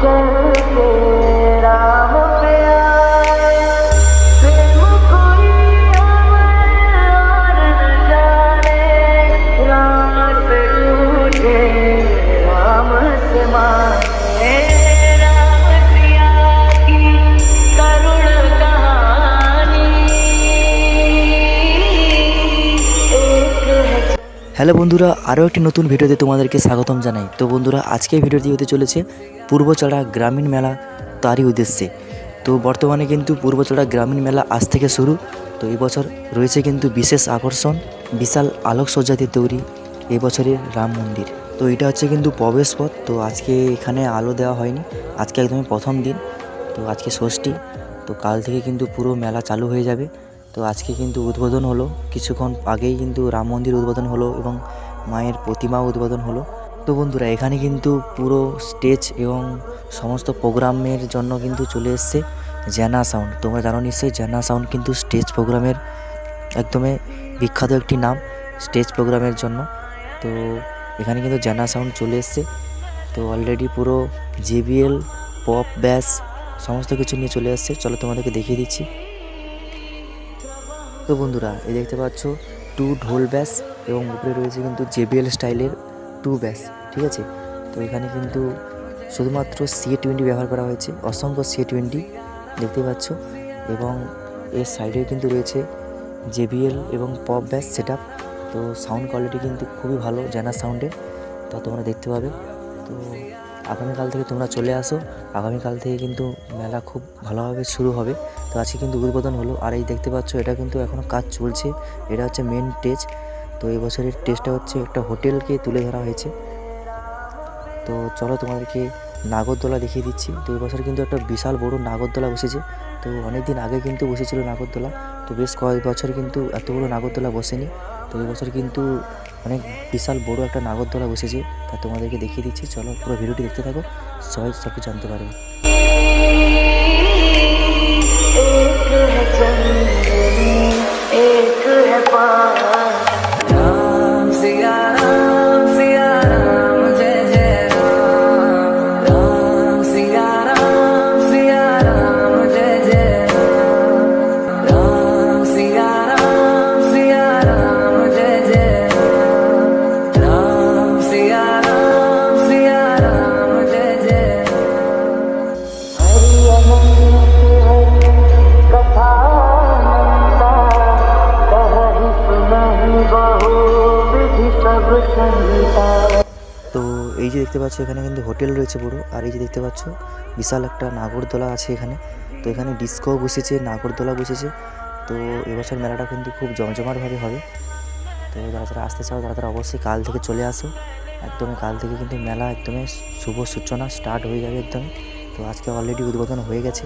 Senhor. Hello বন্ধুরা, আরও একটি নতুন ভিডিওতে তোমাদেরকে স্বাগতম জানাই। তো বন্ধুরা আজকের ভিডিওটি হতে চলেছে পূর্বচড়া গ্রামীণ মেলা তারই উদ্দেশ্যে। তো বর্তমানে কিন্তু পূর্বচড়া গ্রামীণ মেলা আজ থেকে শুরু। তো এবছর রয়েছে কিন্তু বিশেষ আকর্ষণ, বিশাল আলোকসজ্জা দিয়ে তৈরি এই বছরের রাম মন্দির। তো এটা হচ্ছে কিন্তু প্রবেশ পথ। তো আজকে এখানে আলো দেওয়া হয়নি, আজকে একদমই প্রথম দিন। তো আজকে ষষ্ঠী, তো কাল থেকে কিন্তু পুরো মেলা চালু হয়ে যাবে। তো আজকে কিন্তু উদ্বোধন হলো। কিছুক্ষণ আগেই কিন্তু রাম মন্দির উদ্বোধন হলো এবং মায়ের প্রতিমা উদ্বোধন হলো। তো বন্ধুরা, এখানে কিন্তু পুরো স্টেজ এবং সমস্ত প্রোগ্রামের জন্য কিন্তু চলে এসছে জ্যানা সাউন্ড। তোমরা জানো নিশ্চয়ই, জ্যানা সাউন্ড কিন্তু স্টেজ প্রোগ্রামের একদমই বিখ্যাত একটি নাম, স্টেজ প্রোগ্রামের জন্য। তো এখানে কিন্তু জ্যানা সাউন্ড চলে এসছে। তো অলরেডি পুরো জেবিএল পপ ব্যাস সমস্ত কিছু নিয়ে চলে আসছে চলো তোমাদেরকে দেখিয়ে দিচ্ছি। তো বন্ধুরা, এই দেখতে পাচ্ছ, টু ঢোল ব্যাস এবং উপরে রয়েছে কিন্তু জেবিএল স্টাইলের টু ব্যাস, ঠিক আছে? তো এখানে কিন্তু শুধুমাত্র সি টোয়েন্টি ব্যবহার করা হয়েছে, অসংখ্য সি টোয়েন্টি দেখতে পাচ্ছ? এবং এর সাইডে কিন্তু রয়েছে জেবিএল এবং পপ ব্যাস সেট তো সাউন্ড কোয়ালিটি কিন্তু খুবই ভালো জানা সাউন্ডের, তা তোমরা দেখতে পাবে। তো আগামীকাল থেকে তোমরা চলে আসো। আগামীকাল থেকে কিন্তু মেলা খুব ভালোভাবে শুরু হবে। তো আজকে কিন্তু উদ্বোধন হলো। আর এই দেখতে পাচ্ছ, এটা কিন্তু এখনও কাজ চলছে। এটা হচ্ছে মেন টেজ তো এই বছরের টেজটা হচ্ছে একটা হোটেলকে তুলে ধরা হয়েছে। তো চলো তোমাদেরকে নাগরদোলা দেখিয়ে দিচ্ছি। তো এই বছর কিন্তু একটা বিশাল বড় নাগরদোলা বসেছে। তো অনেক দিন আগে কিন্তু বসেছিল নাগরদোলা। তো বেশ কয়েক বছর কিন্তু এত বড় নাগরদোলা বসেনি। তো এই বছর কিন্তু অনেক বিশাল বড় একটা নাগরদোলা বসেছে, তা তোমাদেরকে দেখিয়ে দিচ্ছি। চলো পুরো ভিডিওটি দেখতে থাকো, সবাই সব কিছু জানতে পারবে। তো এই যে দেখতে পাচ্ছ, এখানে কিন্তু হোটেল রয়েছে পুরো। আর এই যে দেখতে পাচ্ছ, বিশাল একটা নাগরদোলা আছে এখানে। তো এখানে ডিস্কো বসেছে, নাগরদোলা বসেছে। তো এবছর মেলাটা কিন্তু খুব জমজমাটভাবে হবে। তো যারা যারা আসতে চাও, তারা তারা অবশ্যই কাল থেকে চলে আসো। একদমই কাল থেকে কিন্তু মেলা একদমই শুভ সূচনা স্টার্ট হয়ে যাবে একদম তো আজকে অলরেডি উদ্বোধন হয়ে গেছে।